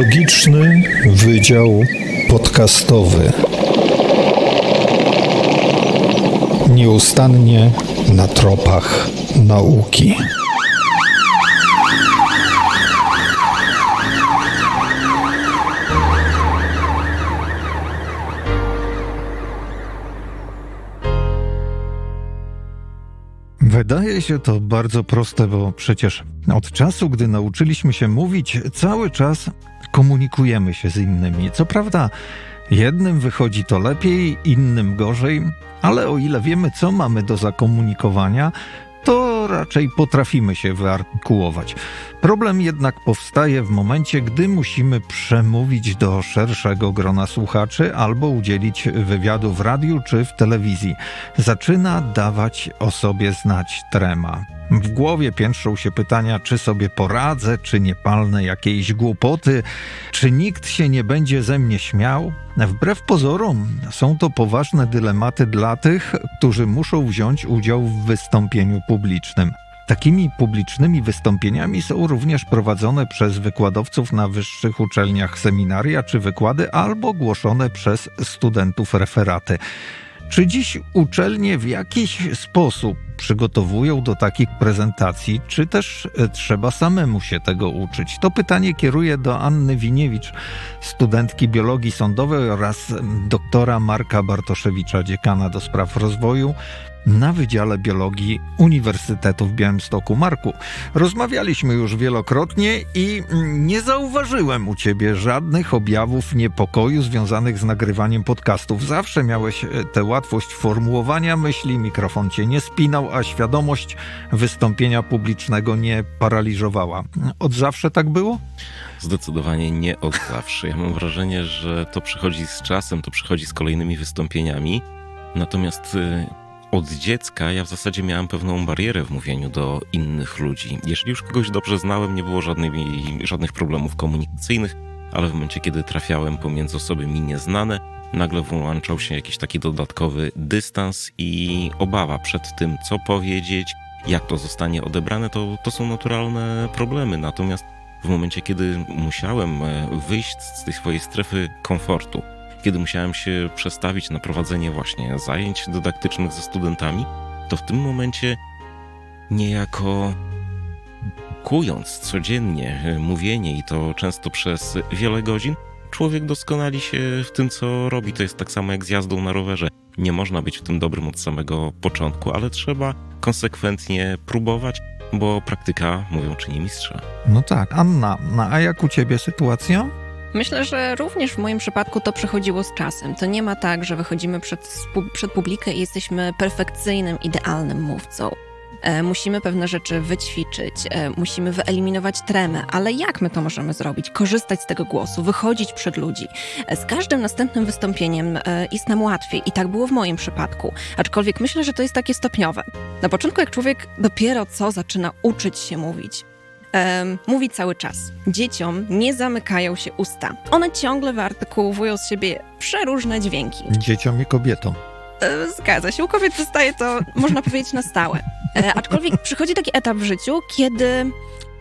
Biologiczny Wydział Podcastowy. Nieustannie na tropach nauki. Wydaje się to bardzo proste, bo przecież od czasu, gdy nauczyliśmy się mówić, cały czas komunikujemy się z innymi. Co prawda, jednym wychodzi to lepiej, innym gorzej, ale o ile wiemy, co mamy do zakomunikowania, to raczej potrafimy się wyartykułować. Problem jednak powstaje w momencie, gdy musimy przemówić do szerszego grona słuchaczy albo udzielić wywiadu w radiu czy w telewizji. Zaczyna dawać o sobie znać trema. W głowie piętrzą się pytania, czy sobie poradzę, czy nie palnę jakiejś głupoty, czy nikt się nie będzie ze mnie śmiał. Wbrew pozorom, są to poważne dylematy dla tych, którzy muszą wziąć udział w wystąpieniu publicznym. Takimi publicznymi wystąpieniami są również prowadzone przez wykładowców na wyższych uczelniach seminaria czy wykłady, albo głoszone przez studentów referaty. Czy dziś uczelnie w jakiś sposób przygotowują do takich prezentacji, czy też e, trzeba samemu się tego uczyć? To pytanie kieruję do Anny Winiewicz, studentki biologii sądowej oraz doktora Marka Bartoszewicza, dziekana do spraw rozwoju na Wydziale Biologii Uniwersytetu w Białymstoku. Marku, rozmawialiśmy już wielokrotnie i nie zauważyłem u ciebie żadnych objawów niepokoju związanych z nagrywaniem podcastów. Zawsze miałeś e, tę łatwość formułowania myśli, mikrofon cię nie spinał, a świadomość wystąpienia publicznego nie paraliżowała. Od zawsze tak było? Zdecydowanie nie od zawsze. Ja mam wrażenie, że to przychodzi z czasem, to przychodzi z kolejnymi wystąpieniami. Natomiast y, od dziecka ja w zasadzie miałem pewną barierę w mówieniu do innych ludzi. Jeżeli już kogoś dobrze znałem, nie było żadnych, żadnych problemów komunikacyjnych, ale w momencie, kiedy trafiałem pomiędzy osoby mi nieznane, nagle włączał się jakiś taki dodatkowy dystans i obawa przed tym, co powiedzieć, jak to zostanie odebrane, to, to są naturalne problemy. Natomiast w momencie, kiedy musiałem e, wyjść z tej swojej strefy komfortu, kiedy musiałem się przestawić na prowadzenie właśnie zajęć dydaktycznych ze studentami, to w tym momencie niejako kując codziennie e, mówienie i to często przez wiele godzin, człowiek doskonali się w tym, co robi. To jest tak samo jak z jazdą na rowerze. Nie można być w tym dobrym od samego początku, ale trzeba konsekwentnie próbować, bo praktyka, mówią, czyni mistrza. No tak. Anna, no a jak u ciebie sytuacja? Myślę, że również w moim przypadku to przychodziło z czasem. To nie ma tak, że wychodzimy przed, przed publikę i jesteśmy perfekcyjnym, idealnym mówcą. E, musimy pewne rzeczy wyćwiczyć, e, musimy wyeliminować tremę, ale jak my to możemy zrobić? Korzystać z tego głosu, wychodzić przed ludzi. E, z każdym następnym wystąpieniem jest nam łatwiej i tak było w moim przypadku. Aczkolwiek myślę, że to jest takie stopniowe. Na początku, jak człowiek dopiero co zaczyna uczyć się mówić, mówi cały czas. Dzieciom nie zamykają się usta. One ciągle wyartykułowują z siebie przeróżne dźwięki. Dzieciom i kobietom. E, Zgadza się. U kobiet zostaje to, można powiedzieć, na stałe. E, aczkolwiek przychodzi taki etap w życiu, kiedy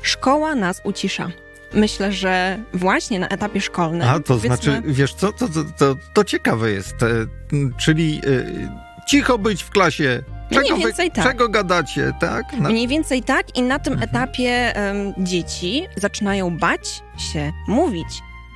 szkoła nas ucisza. Myślę, że właśnie na etapie szkolnym. A to powiedzmy- znaczy, wiesz co, to, to, to, to ciekawe jest. E, czyli cicho być w klasie. Mniej Czego, więcej tak. czego gadacie, tak? Na, Mniej więcej tak, i na tym Mhm. etapie dzieci zaczynają bać się mówić.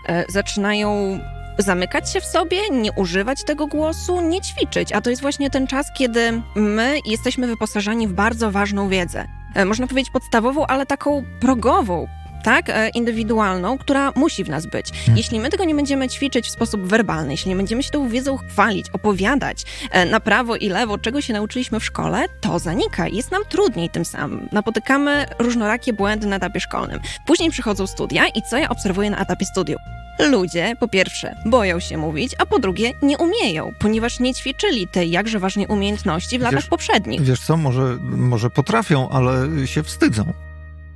E, zaczynają zamykać się w sobie, nie używać tego głosu, nie ćwiczyć. A to jest właśnie ten czas, kiedy my jesteśmy wyposażeni w bardzo ważną wiedzę. E, można powiedzieć podstawową, ale taką progową. Tak, e, indywidualną, która musi w nas być. Jeśli my tego nie będziemy ćwiczyć w sposób werbalny, jeśli nie będziemy się tą wiedzą chwalić, opowiadać e, na prawo i lewo, czego się nauczyliśmy w szkole, to zanika. Jest nam trudniej tym samym. Napotykamy różnorakie błędy na etapie szkolnym. Później przychodzą studia i co ja obserwuję na etapie studiów? Ludzie, po pierwsze, boją się mówić, a po drugie, nie umieją, ponieważ nie ćwiczyli tej jakże ważnej umiejętności w latach Wiesz- poprzednich. Wiesz co, może, może potrafią, ale się wstydzą.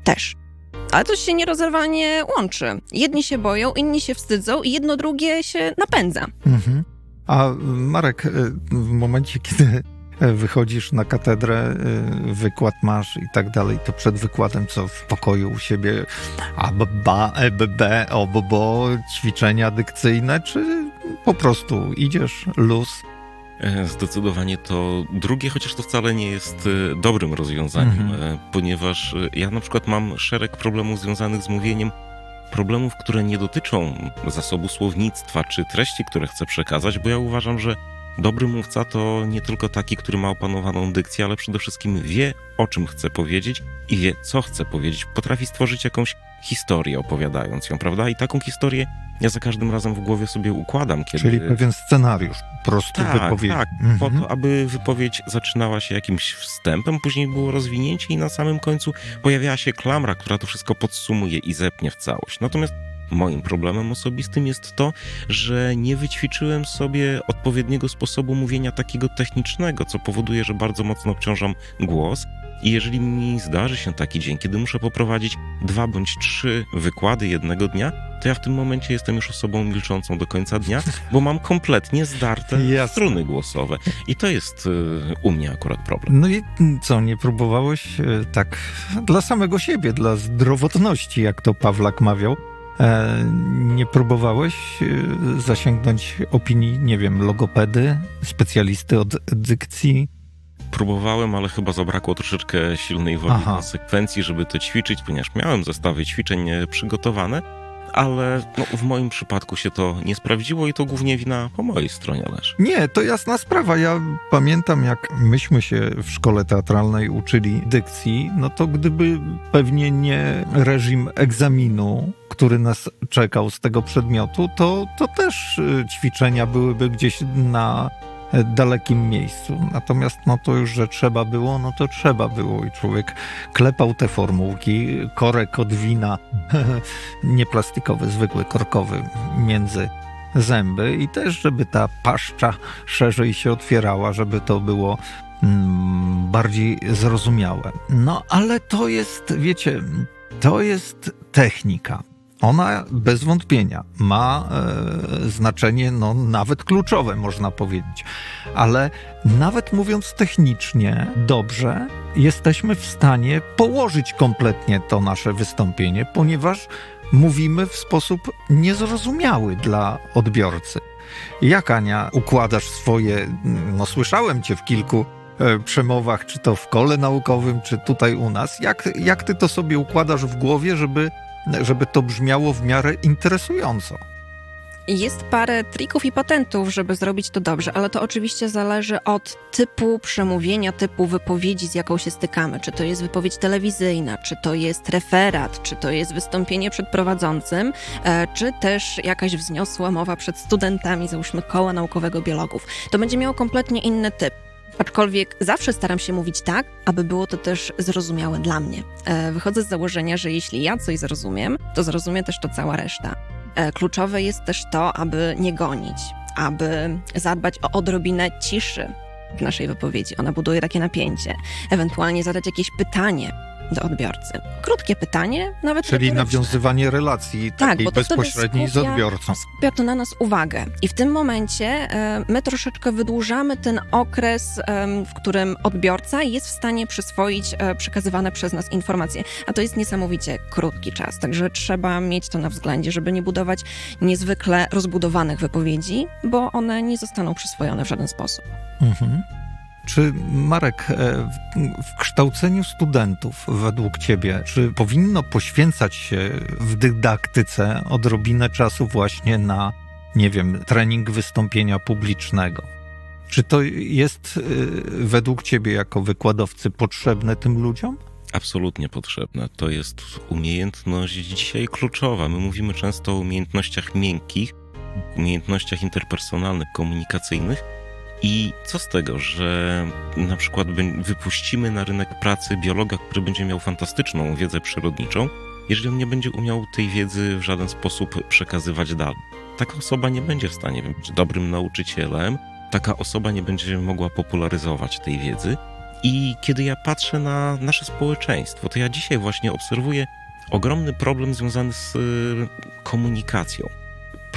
Też. Ale to się nierozerwalnie łączy. Jedni się boją, inni się wstydzą i jedno drugie się napędza. Mhm. A Marek, e, w momencie, kiedy wychodzisz na katedrę, e, wykład masz i tak dalej, to przed wykładem co w pokoju u siebie a b, ba, e, b, b, o, bo, bo, ćwiczenia dykcyjne, czy po prostu idziesz, luz? E, Zdecydowanie to drugie, chociaż to wcale nie jest e, dobrym rozwiązaniem, Mhm. e, ponieważ e, ja na przykład mam szereg problemów związanych z mówieniem, problemów, które nie dotyczą zasobu słownictwa czy treści, które chcę przekazać, bo ja uważam, że dobry mówca to nie tylko taki, który ma opanowaną dykcję, ale przede wszystkim wie, o czym chce powiedzieć i wie, co chce powiedzieć. Potrafi stworzyć jakąś historię opowiadając ją, prawda? I taką historię ja za każdym razem w głowie sobie układam, kiedy... Czyli pewien scenariusz po prostu Tak, wypowiedzi. tak. Mhm. po to, aby wypowiedź zaczynała się jakimś wstępem, później było rozwinięcie i na samym końcu pojawiała się klamra, która to wszystko podsumuje i zepnie w całość. Natomiast moim problemem osobistym jest to, że nie wyćwiczyłem sobie odpowiedniego sposobu mówienia takiego technicznego, co powoduje, że bardzo mocno obciążam głos. I jeżeli mi zdarzy się taki dzień, kiedy muszę poprowadzić dwa bądź trzy wykłady jednego dnia, to ja w tym momencie jestem już osobą milczącą do końca dnia, bo mam kompletnie zdarte Jasne. struny głosowe. I to jest y, u mnie akurat problem. No i co, nie próbowałeś e, tak dla samego siebie, dla zdrowotności, jak to Pawlak mawiał, nie próbowałeś e, zasięgnąć opinii, nie wiem, logopedy, specjalisty od dykcji? Próbowałem, ale chyba zabrakło troszeczkę silnej woli Aha. konsekwencji, żeby to ćwiczyć, ponieważ miałem zestawy ćwiczeń e, przygotowane, ale no, w moim przypadku się to nie sprawdziło i to głównie wina po mojej stronie leży. Nie, to jasna sprawa. Ja pamiętam, jak myśmy się w szkole teatralnej uczyli dykcji, no to gdyby pewnie nie reżim egzaminu, który nas czekał z tego przedmiotu, to, to też y, ćwiczenia byłyby gdzieś na dalekim miejscu. Natomiast no to już, że trzeba było, no to trzeba było i człowiek klepał te formułki, korek od wina, nie plastikowy, zwykły, korkowy, między zęby i też, żeby ta paszcza szerzej się otwierała, żeby to było mm, bardziej zrozumiałe. No ale to jest, wiecie, to jest technika. Ona bez wątpienia ma e, znaczenie, no nawet kluczowe, można powiedzieć. Ale nawet mówiąc technicznie dobrze, jesteśmy w stanie położyć kompletnie to nasze wystąpienie, ponieważ mówimy w sposób niezrozumiały dla odbiorcy. Jak Ania układasz swoje, no słyszałem cię w kilku e, przemowach, czy to w kole naukowym, czy tutaj u nas. Jak, jak ty to sobie układasz w głowie, żeby, żeby to brzmiało w miarę interesująco? Jest parę trików i patentów, żeby zrobić to dobrze, ale to oczywiście zależy od typu przemówienia, typu wypowiedzi, z jaką się stykamy. Czy to jest wypowiedź telewizyjna, czy to jest referat, czy to jest wystąpienie przed prowadzącym, e, czy też jakaś wzniosła mowa przed studentami, załóżmy koła naukowego biologów. To będzie miało kompletnie inny typ. Aczkolwiek zawsze staram się mówić tak, aby było to też zrozumiałe dla mnie. E, Wychodzę z założenia, że jeśli ja coś zrozumiem, to zrozumie też to cała reszta. E, Kluczowe jest też to, aby nie gonić, aby zadbać o odrobinę ciszy w naszej wypowiedzi. Ona buduje takie napięcie. Ewentualnie zadać jakieś pytanie do odbiorcy. Krótkie pytanie, nawet Czyli nawiązywanie relacji Tak, takiej wtedy bezpośredniej z skupia- odbiorcą. skupia to na nas uwagę. I w tym momencie e, my troszeczkę wydłużamy ten okres, em, w którym odbiorca jest w stanie przyswoić e, przekazywane przez nas informacje. A to jest niesamowicie krótki czas, także trzeba mieć to na względzie, żeby nie budować niezwykle rozbudowanych wypowiedzi, bo one nie zostaną przyswojone w żaden sposób. Mhm. Czy Marek, e, w- kształceniu studentów według Ciebie, czy powinno poświęcać się w dydaktyce odrobinę czasu właśnie na, nie wiem, trening wystąpienia publicznego? Czy to jest e, według Ciebie jako wykładowcy potrzebne tym ludziom? Absolutnie potrzebne. To jest umiejętność dzisiaj kluczowa. My mówimy często o umiejętnościach miękkich, umiejętnościach interpersonalnych, komunikacyjnych. I co z tego, że na przykład wypuścimy na rynek pracy biologa, który będzie miał fantastyczną wiedzę przyrodniczą, jeżeli on nie będzie umiał tej wiedzy w żaden sposób przekazywać dalej. Taka osoba nie będzie w stanie być dobrym nauczycielem, taka osoba nie będzie mogła popularyzować tej wiedzy. I kiedy ja patrzę na nasze społeczeństwo, to ja dzisiaj właśnie obserwuję ogromny problem związany z y, komunikacją.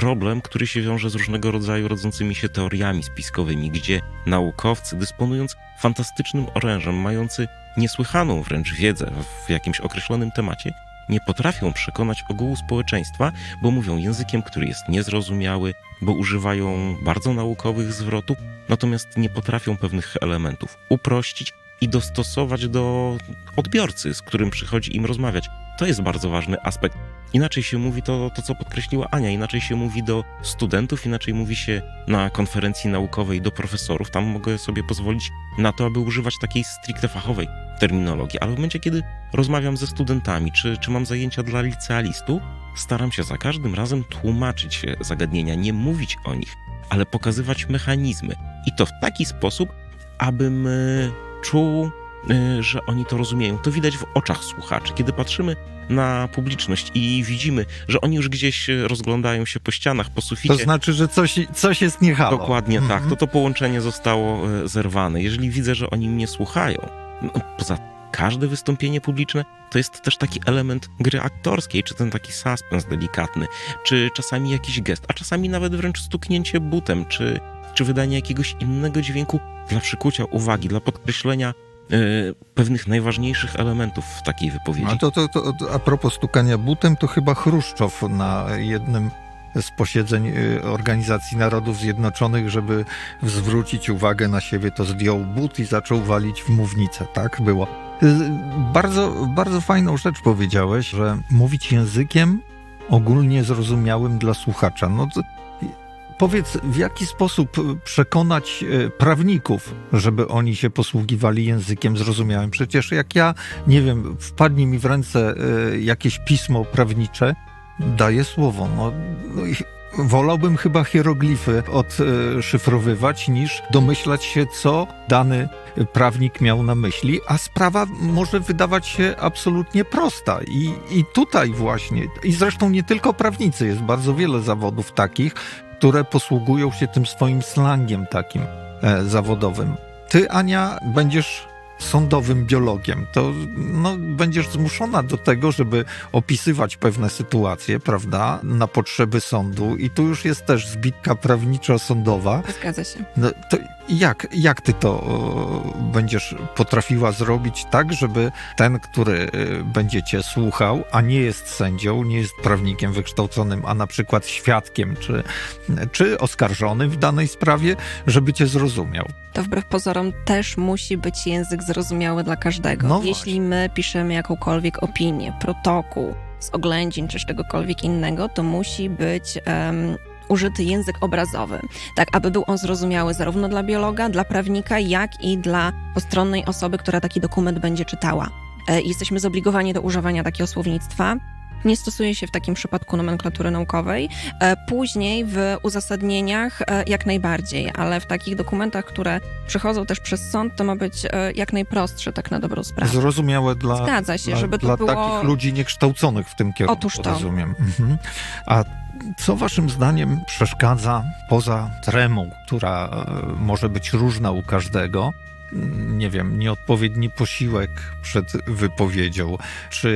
Problem, który się wiąże z różnego rodzaju rodzącymi się teoriami spiskowymi, gdzie naukowcy, dysponując fantastycznym orężem, mający niesłychaną wręcz wiedzę w jakimś określonym temacie, nie potrafią przekonać ogółu społeczeństwa, bo mówią językiem, który jest niezrozumiały, bo używają bardzo naukowych zwrotów, natomiast nie potrafią pewnych elementów uprościć i dostosować do odbiorcy, z którym przychodzi im rozmawiać. To jest bardzo ważny aspekt. Inaczej się mówi to, to, co podkreśliła Ania, inaczej się mówi do studentów, inaczej mówi się na konferencji naukowej do profesorów. Tam mogę sobie pozwolić na to, aby używać takiej stricte fachowej terminologii, ale w momencie, kiedy rozmawiam ze studentami, czy, czy mam zajęcia dla licealistów, staram się za każdym razem tłumaczyć zagadnienia, nie mówić o nich, ale pokazywać mechanizmy. I to w taki sposób, abym e, czuł, że oni to rozumieją. To widać w oczach słuchaczy. Kiedy patrzymy na publiczność i widzimy, że oni już gdzieś rozglądają się po ścianach, po To suficie, znaczy, że coś, coś jest niehalo. Dokładnie tak. Mhm. To to połączenie zostało e, zerwane. Jeżeli widzę, że oni mnie słuchają, no, poza każde wystąpienie publiczne to jest też taki element gry aktorskiej, czy ten taki suspens delikatny, czy czasami jakiś gest, a czasami nawet wręcz stuknięcie butem, czy, czy wydanie jakiegoś innego dźwięku dla przykucia uwagi, dla podkreślenia pewnych najważniejszych elementów w takiej wypowiedzi. A to, to, to, to a propos stukania butem, to chyba Chruszczow na jednym z posiedzeń y, Organizacji Narodów Zjednoczonych, żeby zwrócić uwagę na siebie, to zdjął but i zaczął walić w mównicę, tak było. Y, Bardzo, bardzo fajną rzecz powiedziałeś, że mówić językiem ogólnie zrozumiałym dla słuchacza. No, powiedz, w jaki sposób y, przekonać y, prawników, żeby oni się posługiwali językiem zrozumiałym? Przecież jak ja nie wiem, wpadnie mi w ręce y, jakieś pismo prawnicze, daję słowo. No, no i wolałbym chyba hieroglify odszyfrowywać, niż domyślać się, co dany prawnik miał na myśli, a sprawa może wydawać się absolutnie prosta. I, I tutaj właśnie, i zresztą nie tylko prawnicy, jest bardzo wiele zawodów takich, które posługują się tym swoim slangiem takim e, zawodowym. Ty, Ania, będziesz sądowym biologiem, to no, będziesz zmuszona do tego, żeby opisywać pewne sytuacje, prawda, na potrzeby sądu i tu już jest też zbitka prawniczo-sądowa. Zgadza się. No, to jak, jak ty to będziesz potrafiła zrobić tak, żeby ten, który y, będzie cię słuchał, a nie jest sędzią, nie jest prawnikiem wykształconym, a na przykład świadkiem czy, czy oskarżonym w danej sprawie, żeby cię zrozumiał? To wbrew pozorom też musi być język zrozumiały dla każdego. No Jeśli my piszemy jakąkolwiek opinię, protokół z oględzin czy z czegokolwiek innego, to musi być em, użyty język obrazowy, tak aby był on zrozumiały zarówno dla biologa, dla prawnika, jak i dla postronnej osoby, która taki dokument będzie czytała. E, Jesteśmy zobligowani do używania takiego słownictwa. Nie stosuje się w takim przypadku nomenklatury naukowej. E, Później w uzasadnieniach e, jak najbardziej, ale w takich dokumentach, które przechodzą też przez sąd, to ma być jak najprostsze, tak na dobrą sprawę. Zrozumiałe dla, Zgadza się, dla, żeby dla było... takich ludzi niekształconych w tym kierunku, Otóż to. rozumiem. Mhm. A co waszym zdaniem przeszkadza poza tremą, która e, może być różna u każdego? Mm, Nie wiem, nieodpowiedni posiłek przed wypowiedzią, czy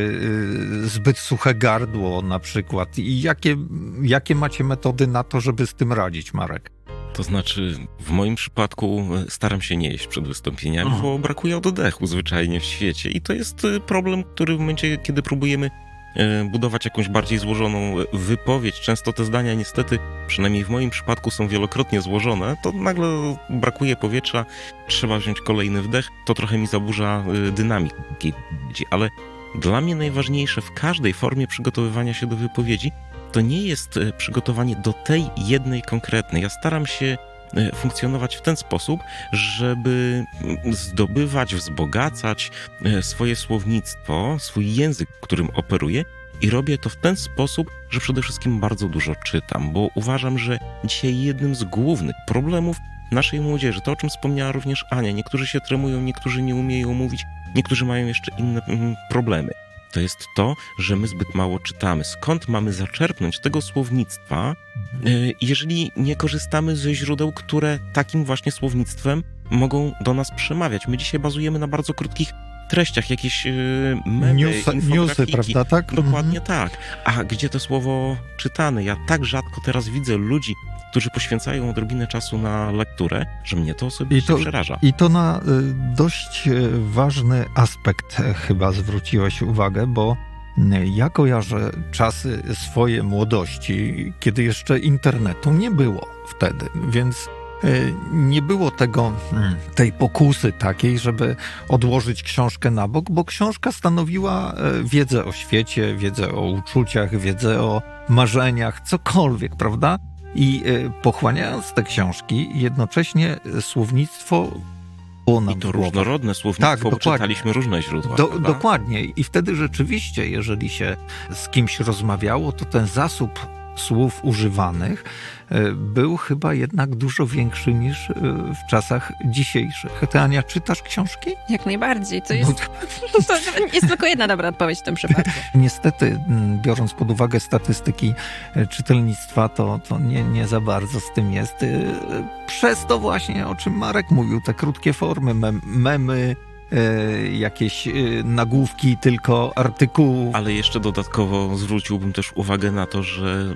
y, zbyt suche gardło na przykład. I jakie, jakie macie metody na to, żeby z tym radzić, Marek? To znaczy, w moim przypadku e, staram się nie jeść przed wystąpieniami, Mhm. bo brakuje oddechu zwyczajnie w świecie. I to jest e, problem, który w momencie, kiedy próbujemy e, budować jakąś bardziej złożoną e, wypowiedź, często te zdania niestety, przynajmniej w moim przypadku, są wielokrotnie złożone, to nagle brakuje powietrza, trzeba wziąć kolejny wdech, to trochę mi zaburza e, wypowiedzi. Ale dla mnie najważniejsze w każdej formie przygotowywania się do wypowiedzi to nie jest e, przygotowanie do tej jednej konkretnej. Ja staram się e, funkcjonować w ten sposób, żeby zdobywać, wzbogacać e, swoje słownictwo, swój język, którym operuję. I robię to w ten sposób, że przede wszystkim bardzo dużo czytam, bo uważam, że dzisiaj jednym z głównych problemów naszej młodzieży, to o czym wspomniała również Ania, niektórzy się tremują, niektórzy nie umieją mówić, niektórzy mają jeszcze inne mm, problemy to jest to, że my zbyt mało czytamy. Skąd mamy zaczerpnąć tego słownictwa, y, jeżeli nie korzystamy ze źródeł, które takim właśnie słownictwem mogą do nas przemawiać? My dzisiaj bazujemy na bardzo krótkich treściach, jakieś y, memy, Newsy, newsy, prawda, tak? Dokładnie Mhm. tak. A gdzie to słowo czytane? Ja tak rzadko teraz widzę ludzi, którzy poświęcają odrobinę czasu na lekturę, że mnie to osobiście I to- przeraża. I to na y, dość y, ważny aspekt e, chyba zwróciłeś uwagę, bo ja kojarzę czasy swojej młodości, kiedy jeszcze internetu nie było wtedy, więc nie było tego, mm, tej pokusy takiej, żeby odłożyć książkę na bok, bo książka stanowiła e, wiedzę o świecie, wiedzę o uczuciach, wiedzę o marzeniach, cokolwiek, prawda? I e, pochłaniając te książki, jednocześnie słownictwo było nam I to różnorodne słownictwo, Tak, dokładnie. czytaliśmy różne źródła. Do, dokładnie. I wtedy rzeczywiście, jeżeli się z kimś rozmawiało, to ten zasób słów używanych e, był chyba jednak dużo większy niż e, w czasach dzisiejszych. Ty, Ania, czytasz książki? Jak najbardziej. To No, jest, to jest tylko jedna dobra odpowiedź w tym przypadku. Niestety, biorąc pod uwagę statystyki e, czytelnictwa, to, to nie, nie za bardzo z tym jest. Przez to właśnie, o czym Marek mówił, te krótkie formy, mem, memy, jakieś e, nagłówki tylko artykułów. Ale jeszcze dodatkowo zwróciłbym też uwagę na to, że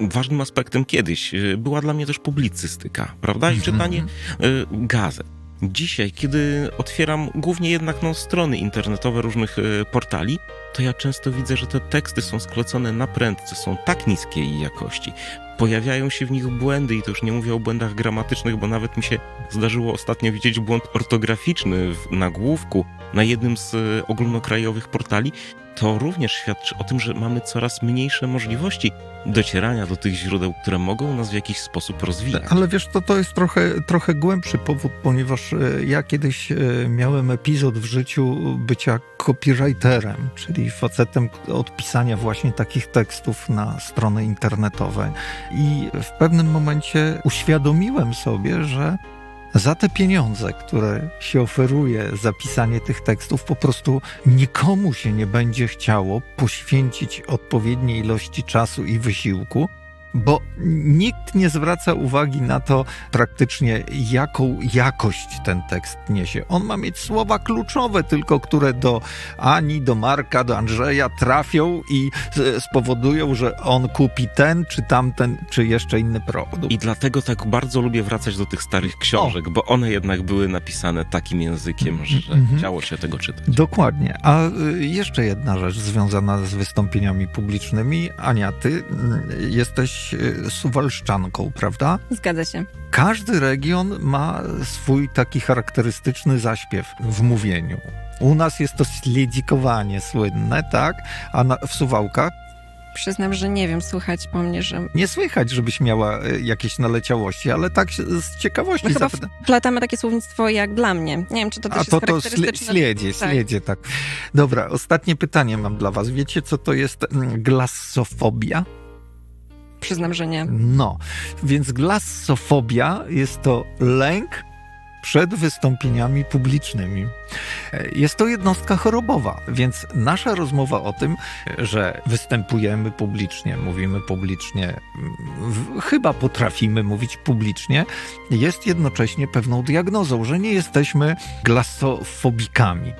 ważnym aspektem kiedyś y, była dla mnie też publicystyka, prawda? I Mhm. czytanie y, gazet. Dzisiaj, kiedy otwieram głównie jednak no, strony internetowe różnych y, portali, to ja często widzę, że te teksty są sklecone na prędce, są tak niskiej jakości. Pojawiają się w nich błędy i to już nie mówię o błędach gramatycznych, bo nawet mi się zdarzyło ostatnio widzieć błąd ortograficzny w nagłówku na jednym z y, ogólnokrajowych portali. To również świadczy o tym, że mamy coraz mniejsze możliwości docierania do tych źródeł, które mogą nas w jakiś sposób rozwijać. Ale wiesz, to, to jest trochę, trochę głębszy powód, ponieważ e, ja kiedyś e, miałem epizod w życiu bycia copywriterem, czyli facetem od pisania właśnie takich tekstów na strony internetowe. I w pewnym momencie uświadomiłem sobie, że za te pieniądze, które się oferuje za pisanie tych tekstów, po prostu nikomu się nie będzie chciało poświęcić odpowiedniej ilości czasu i wysiłku, bo nikt nie zwraca uwagi na to praktycznie, jaką jakość ten tekst niesie. On ma mieć słowa kluczowe, tylko które do Ani, do Marka, do Andrzeja trafią i s- spowodują, że on kupi ten, czy tamten, czy jeszcze inny produkt. I dlatego tak bardzo lubię wracać do tych starych książek, bo one jednak były napisane takim językiem, że Mhm. chciało się tego czytać. Dokładnie. A y, jeszcze jedna rzecz związana z wystąpieniami publicznymi. Ania, ty y, jesteś y, suwalszczanką, prawda? Zgadza się. Każdy region ma swój taki charakterystyczny zaśpiew w mówieniu. U nas jest to śledzikowanie słynne, tak? A na, w Suwałkach Przyznam, że nie wiem, słychać po mnie, że nie słychać, żebyś miała y, jakieś naleciałości, ale tak z ciekawości My chyba zapytam. wplatamy takie słownictwo jak dla mnie. Nie wiem, czy to też A jest to to charakterystyczne. śledzie, Tak. śledzie, tak. Dobra, ostatnie pytanie mam dla was. Wiecie, co to jest mm, glassofobia? Przyznam, że nie. No, więc glassofobia jest to lęk przed wystąpieniami publicznymi. Jest to jednostka chorobowa, więc nasza rozmowa o tym, że występujemy publicznie, mówimy publicznie, chyba potrafimy mówić publicznie, jest jednocześnie pewną diagnozą, że nie jesteśmy glassofobikami.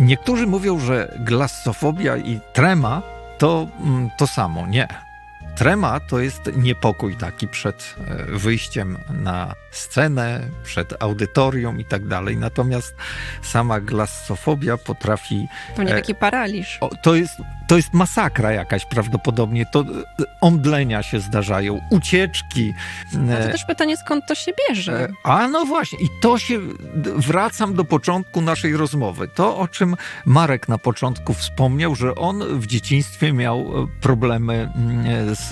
Niektórzy mówią, że glassofobia i trema to mm, to samo. Nie. Trema to jest niepokój taki przed e, wyjściem na scenę, przed audytorium i tak dalej. Natomiast sama glassofobia potrafi. Pewnie E, taki paraliż. O, to, jest, to jest masakra jakaś prawdopodobnie. To e, omdlenia się zdarzają, ucieczki. E, to też pytanie, skąd to się bierze? E, A no właśnie, i to się wracam do początku naszej rozmowy. To, o czym Marek na początku wspomniał, że on w dzieciństwie miał problemy mm, z,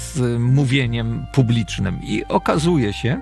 z mówieniem publicznym. I okazuje się,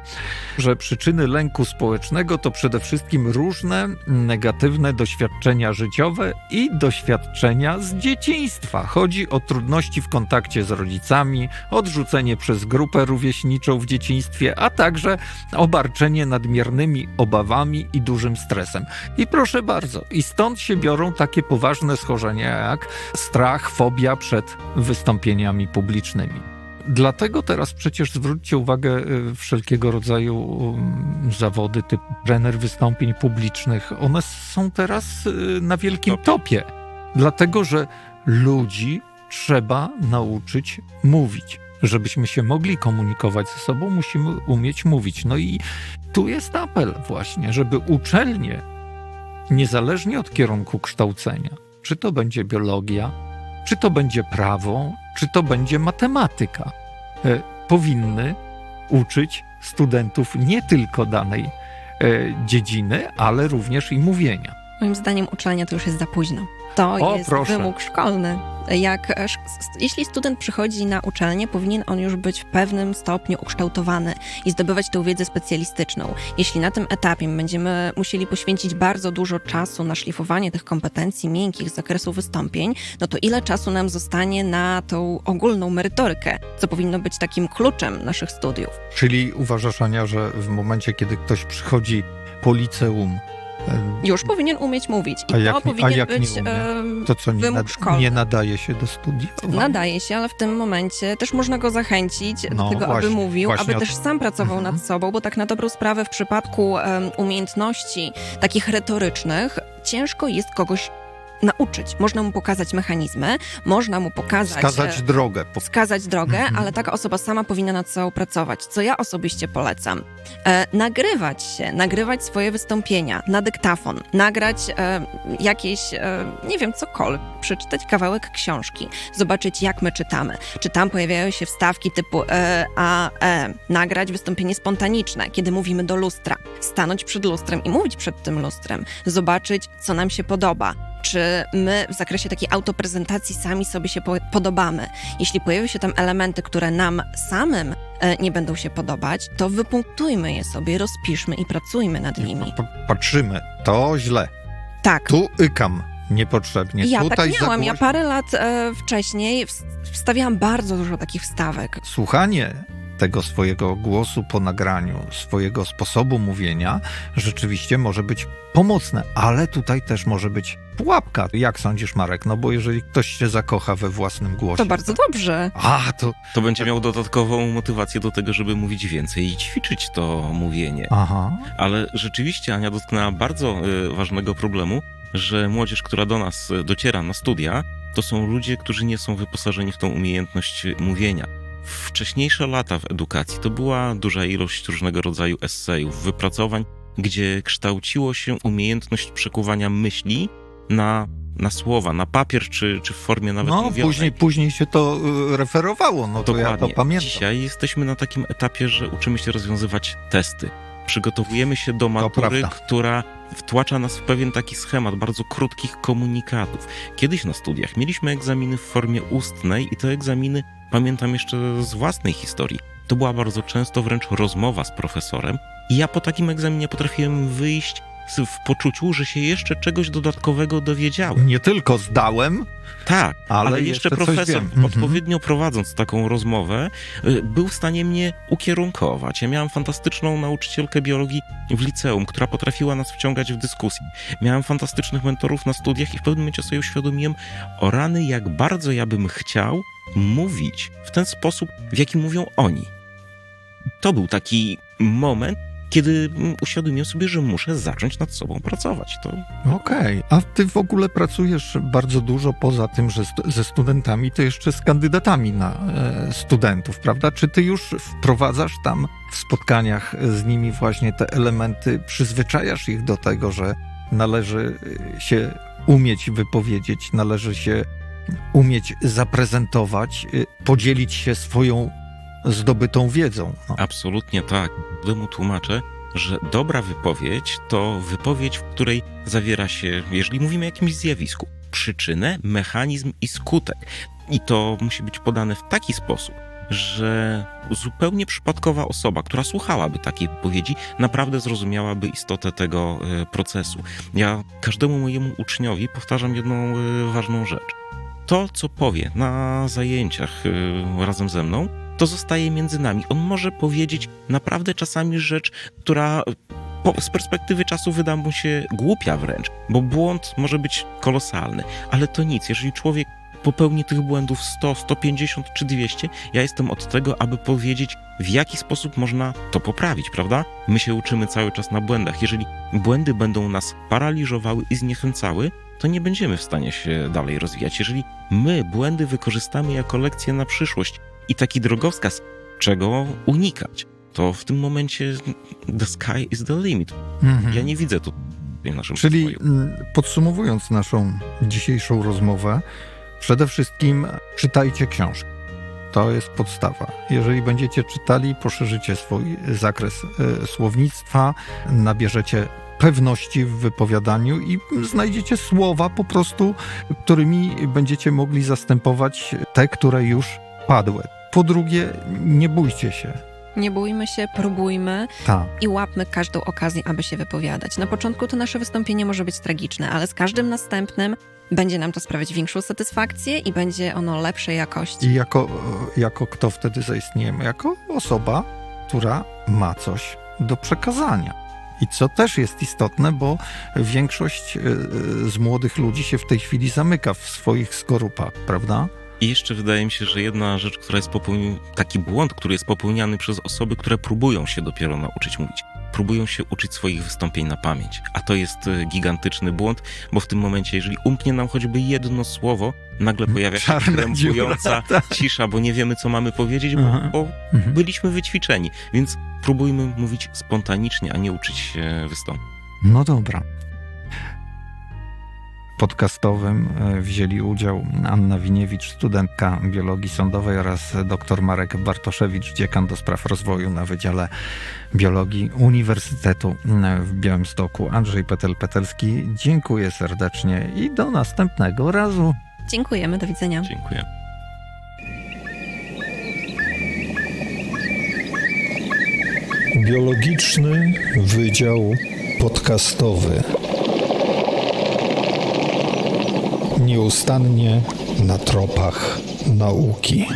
że przyczyny lęku społecznego to przede wszystkim różne negatywne doświadczenia życiowe i doświadczenia z dzieciństwa. Chodzi o trudności w kontakcie z rodzicami, odrzucenie przez grupę rówieśniczą w dzieciństwie, a także obarczenie nadmiernymi obawami i dużym stresem. I proszę bardzo, i stąd się biorą takie poważne schorzenia jak strach, fobia przed wystąpieniami publicznymi. Dlatego teraz przecież zwróćcie uwagę, y, wszelkiego rodzaju um, zawody typu trener wystąpień publicznych, one są teraz y, na wielkim Top. topie. Dlatego, że ludzi trzeba nauczyć mówić. Żebyśmy się mogli komunikować ze sobą, musimy umieć mówić. No i tu jest apel właśnie, żeby uczelnie, niezależnie od kierunku kształcenia, czy to będzie biologia, czy to będzie prawo, czy to będzie matematyka, e, powinny uczyć studentów nie tylko danej e, dziedziny, ale również i mówienia. Moim zdaniem uczelnia to już jest za późno. To O, jest proszę. wymóg szkolny. Jak, e, jeśli student przychodzi na uczelnię, powinien on już być w pewnym stopniu ukształtowany i zdobywać tę wiedzę specjalistyczną. Jeśli na tym etapie będziemy musieli poświęcić bardzo dużo czasu na szlifowanie tych kompetencji miękkich z zakresu wystąpień, no to ile czasu nam zostanie na tą ogólną merytorykę, co powinno być takim kluczem naszych studiów? Czyli uważasz, Ania, że w momencie, kiedy ktoś przychodzi po liceum, Już powinien umieć mówić. I A jak to nie- a powinien jak nie być. umie? em, to co nie, nad, nie nadaje się do studiowania? Nadaje się, ale w tym momencie też można go zachęcić No, do tego, właśnie, aby mówił, aby też sam pracował Mhm. nad sobą, bo tak na dobrą sprawę w przypadku em, umiejętności takich retorycznych ciężko jest kogoś nauczyć. Można mu pokazać mechanizmy, można mu pokazać... Wskazać e, drogę. Po, wskazać drogę, Mhm. ale taka osoba sama powinna nad sobą pracować, co ja osobiście polecam. E, nagrywać się, nagrywać swoje wystąpienia na dyktafon, nagrać e, jakieś, e, nie wiem, cokolwiek, przeczytać kawałek książki, zobaczyć jak my czytamy. Czy tam pojawiają się wstawki typu e, a, e, nagrać wystąpienie spontaniczne, kiedy mówimy do lustra, stanąć przed lustrem i mówić przed tym lustrem, zobaczyć co nam się podoba, czy my w zakresie takiej autoprezentacji sami sobie się po- podobamy. Jeśli pojawią się tam elementy, które nam samym e, nie będą się podobać, to wypunktujmy je sobie, rozpiszmy i pracujmy nad nimi. patrzymy, to źle. Tak. Tu ykam niepotrzebnie. Ja Tutaj tak miałam. Ja parę lat e, wcześniej ws- wstawiałam bardzo dużo takich wstawek. Słuchanie tego swojego głosu po nagraniu, swojego sposobu mówienia, rzeczywiście może być pomocne, ale tutaj też może być pułapka. Jak sądzisz, Marek? No bo jeżeli ktoś się zakocha we własnym głosie. To bardzo dobrze. A, to. To będzie miał dodatkową motywację do tego, żeby mówić więcej i ćwiczyć to mówienie. Aha. Ale rzeczywiście Ania dotknęła bardzo y, ważnego problemu, że młodzież, która do nas y, dociera na studia, to są ludzie, którzy nie są wyposażeni w tą umiejętność y, mówienia. Wcześniejsze lata w edukacji to była duża ilość różnego rodzaju esejów, wypracowań, gdzie kształciło się umiejętność przekuwania myśli na, na słowa, na papier czy, czy w formie nawet No, mówionej. później, później się to y, referowało, no to ja to Dokładnie. pamiętam. Dzisiaj jesteśmy na takim etapie, że uczymy się rozwiązywać testy. Przygotowujemy się do matury, która wtłacza nas w pewien taki schemat bardzo krótkich komunikatów. Kiedyś na studiach mieliśmy egzaminy w formie ustnej i te egzaminy pamiętam jeszcze z własnej historii. To była bardzo często wręcz rozmowa z profesorem i ja po takim egzaminie potrafiłem wyjść w poczuciu, że się jeszcze czegoś dodatkowego dowiedziałem. Nie tylko zdałem, Tak, ale, ale, jeszcze coś profesor. Mhm. odpowiednio prowadząc taką rozmowę, y, był w stanie mnie ukierunkować. Ja miałem fantastyczną nauczycielkę biologii w liceum, która potrafiła nas wciągać w dyskusję. Miałem fantastycznych mentorów na studiach i w pewnym momencie sobie uświadomiłem, o rany, jak bardzo ja bym chciał mówić w ten sposób, w jaki mówią oni. To był taki moment, kiedy mm, uświadomiłem sobie, że muszę zacząć nad sobą pracować. To Okej, a ty w ogóle pracujesz bardzo dużo poza tym, że stu- ze studentami, to jeszcze z kandydatami na e, studentów, prawda? Czy ty już wprowadzasz tam w spotkaniach z nimi właśnie te elementy, przyzwyczajasz ich do tego, że należy e, się umieć wypowiedzieć, należy się umieć zaprezentować, e, podzielić się swoją zdobytą wiedzą. No. Absolutnie tak. Mu tłumaczę, że dobra wypowiedź to wypowiedź, w której zawiera się, jeżeli mówimy o jakimś zjawisku, przyczynę, mechanizm i skutek. I to musi być podane w taki sposób, że zupełnie przypadkowa osoba, która słuchałaby takiej wypowiedzi, naprawdę zrozumiałaby istotę tego e, procesu. Ja każdemu mojemu uczniowi powtarzam jedną e, ważną rzecz. To, co powie na zajęciach e, razem ze mną, to zostaje między nami. On może powiedzieć naprawdę czasami rzecz, która po, z perspektywy czasu wyda mu się głupia wręcz, bo błąd może być kolosalny, ale to nic. Jeżeli człowiek popełni tych błędów 100, 150 czy 200, ja jestem od tego, aby powiedzieć, w jaki sposób można to poprawić, prawda? My się uczymy cały czas na błędach. Jeżeli błędy będą nas paraliżowały i zniechęcały, to nie będziemy w stanie się dalej rozwijać. Jeżeli my błędy wykorzystamy jako lekcję na przyszłość i taki drogowskaz, czego unikać, to w tym momencie the sky is the limit. Mhm. Ja nie widzę tu w naszym Czyli rozwoju. podsumowując naszą dzisiejszą rozmowę, przede wszystkim czytajcie książki. To jest podstawa. Jeżeli będziecie czytali, poszerzycie swój zakres e, słownictwa, nabierzecie pewności w wypowiadaniu i znajdziecie słowa po prostu, którymi będziecie mogli zastępować te, które już Po drugie, nie bójcie się. Nie bójmy się, próbujmy Tak. i łapmy każdą okazję, aby się wypowiadać. Na początku to nasze wystąpienie może być tragiczne, ale z każdym następnym będzie nam to sprawiać większą satysfakcję i będzie ono lepszej jakości. I jako, jako kto wtedy zaistniejemy? Jako osoba, która ma coś do przekazania. I co też jest istotne, bo większość e, z młodych ludzi się w tej chwili zamyka w swoich skorupach, prawda? I jeszcze wydaje mi się, że jedna rzecz, która jest popełniona, taki błąd, który jest popełniany przez osoby, które próbują się dopiero nauczyć mówić. Próbują się uczyć swoich wystąpień na pamięć. A to jest e, gigantyczny błąd, bo w tym momencie, jeżeli umknie nam choćby jedno słowo, nagle pojawia się krępująca tak. cisza, bo nie wiemy, co mamy powiedzieć, bo, bo Mhm. byliśmy wyćwiczeni. Więc próbujmy mówić spontanicznie, a nie uczyć się wystąpić. No dobra. Podcastowym e, wzięli udział Anna Winiewicz, studentka biologii sądowej oraz dr Marek Bartoszewicz, dziekan do spraw rozwoju na Wydziale Biologii Uniwersytetu e, w Białymstoku. Andrzej Petel-Petelski, dziękuję serdecznie i do następnego razu. Dziękujemy, do widzenia. Dziękuję. Biologiczny Wydział Podcastowy. Nieustannie na tropach nauki.